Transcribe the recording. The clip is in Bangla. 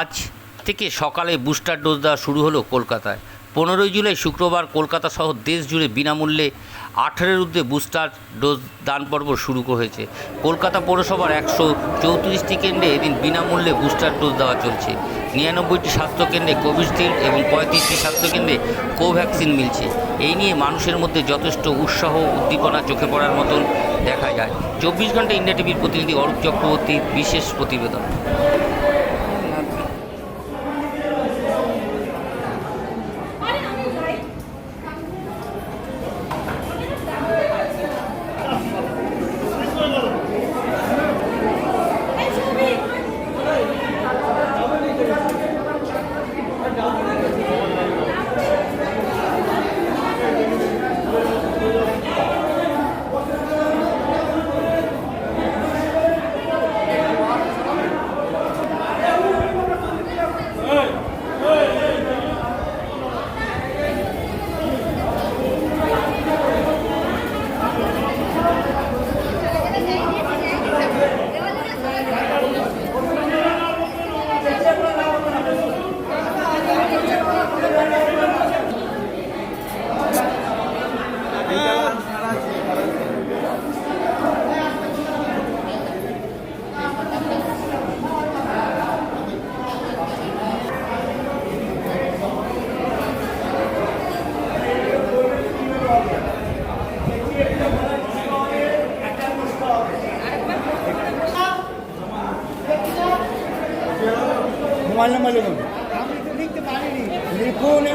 আজ থেকে সকালে বুস্টার ডোজ দেওয়া শুরু হলো কলকাতায়। পনেরোই জুলাই শুক্রবার কলকাতা সহ দেশ জুড়ে বিনামূল্যে আঠারোর ঊর্ধ্বে বুস্টার ডোজ দান পর্ব শুরু হয়েছে। কলকাতা পৌরসভার একশো চৌত্রিশটি কেন্দ্রে এদিন বিনামূল্যে বুস্টার ডোজ দেওয়া চলছে। নিরানব্বইটি স্বাস্থ্যকেন্দ্রে কোভিশিল্ড এবং পঁয়ত্রিশটি স্বাস্থ্যকেন্দ্রে কোভ্যাক্সিন মিলছে। এই নিয়ে মানুষের মধ্যে যথেষ্ট উৎসাহ উদ্দীপনা চোখে পড়ার মতন দেখা যায়। চব্বিশ ঘণ্টা ইন্ডিয়া টিভির প্রতিনিধি অরূপ চক্রবর্তীর বিশেষ প্রতিবেদন। मोबाइल नंबर लिखो लिखो ने